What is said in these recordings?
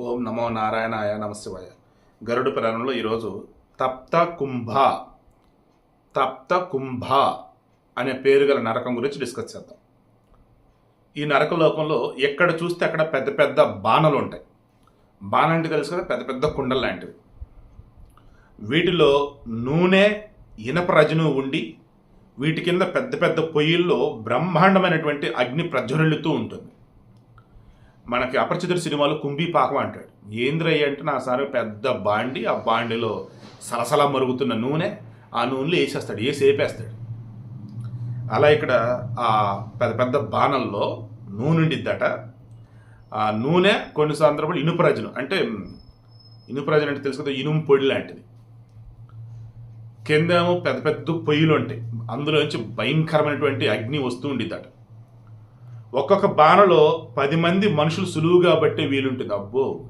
ఓం నమో నారాయణాయ నమశివాయ గరుడు పురాణంలో ఈరోజు తప్త కుంభ తప్త కుంభ అనే పేరు గల నరకం గురించి డిస్కస్ చేద్దాం. ఈ నరక లోకంలో ఎక్కడ చూస్తే అక్కడ పెద్ద పెద్ద బాణలు ఉంటాయి. బాణ అంటే తెలుసు కదా పెద్ద పెద్ద కుండలు లాంటివి. వీటిలో నూనె ఇనప రజను ఉండి వీటి కింద పెద్ద పెద్ద పొయ్యిల్లో బ్రహ్మాండమైనటువంటి అగ్ని ప్రజ్వరిల్లుతూ ఉంటుంది. మనకి అపరిచితుడు సినిమాలో కుంభీ పాకం అంటాడు. ఏంద్రయ్య అంటే నా సార్ పెద్ద బాండి ఆ బాండిలో సలసలా మరుగుతున్న నూనె ఆ నూనెలో వేసేస్తాడు వేసి వేపేస్తాడు అలా ఇక్కడ ఆ పెద్ద పెద్ద బాణల్లో నూనె ఉండిద్దట. ఆ నూనె కొన్ని సందర్భాలు ఇనుపరజను అంటే ఇనుపరజను అంటే తెలుసు కదా ఇనుము పొడి లాంటిది. కిందేమో పెద్ద పెద్ద పొయ్యిలు ఉంటాయి. అందులోంచి భయంకరమైనటువంటి అగ్ని వస్తూ ఉండిద్దట. ఒక్కొక్క బాణలో పది మంది మనుషులు సులువుగా బట్టే వీలుంటుంది. అబ్బో!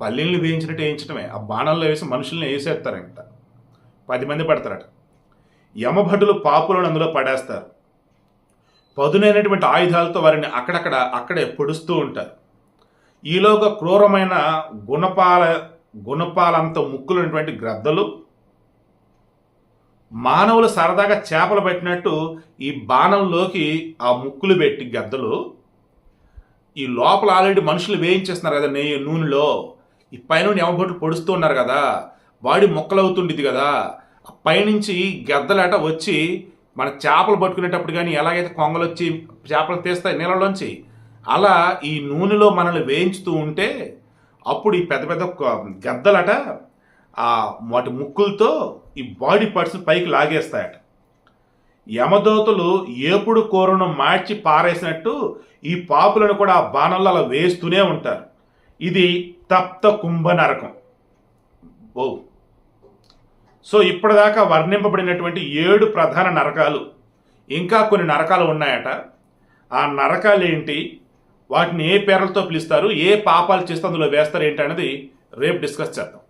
పల్లెల్ని వేయించినట్టు వేయించడమే ఆ బాణాల్లో వేసి మనుషుల్ని వేసేస్తారంట. పది మంది పడతారట. యమభటులు పాపులను అందులో పడేస్తారు. పదునైనటువంటి ఆయుధాలతో వారిని అక్కడక్కడ అక్కడే పొడుస్తూ ఉంటారు. ఈలోగా క్రూరమైన గుణపాల గుణపాలంత ముక్కులున్నటువంటి గ్రద్దలు మానవులు సరదాగా చేపలు పెట్టినట్టు ఈ బాణంలోకి ఆ ముక్కులు పెట్టి గద్దలు. ఈ లోపల ఆల్రెడీ మనుషులు వేయించేస్తున్నారు కదా నెయ్యి నూనెలో. ఈ పైన ఎమబొట్లు పొడుస్తూ ఉన్నారు కదా. వాడి ముక్కలవుతుండేది కదా. ఆ పైనుంచి గద్దలట వచ్చి మన చేపలు పట్టుకునేటప్పుడు కానీ ఎలాగైతే కొంగలు వచ్చి చేపలు తీస్తాయి నీళ్ళలోంచి అలా ఈ నూనెలో మనల్ని వేయించుతూ ఉంటే అప్పుడు ఈ పెద్ద పెద్ద కొ- గద్దలట ఆ వాటి ముక్కులతో ఈ బాడీ పార్ట్స్ పైకి లాగేస్తాయట. యమదోతలు ఏపుడు కూరను మార్చి పారేసినట్టు ఈ పాపులను కూడా ఆ బాణంలో అలా వేస్తూనే ఉంటారు. ఇది తప్త కుంభ నరకం. ఓ. సో ఇప్పటిదాకా వర్ణింపబడినటువంటి ఏడు ప్రధాన నరకాలు ఇంకా కొన్ని నరకాలు ఉన్నాయట. ఆ నరకాలు ఏంటి? వాటిని ఏ పేర్లతో పిలుస్తారు? ఏ పాపాలు చేస్తే అందులో వేస్తారు ఏంటి అనేది రేపు డిస్కస్ చేద్దాం.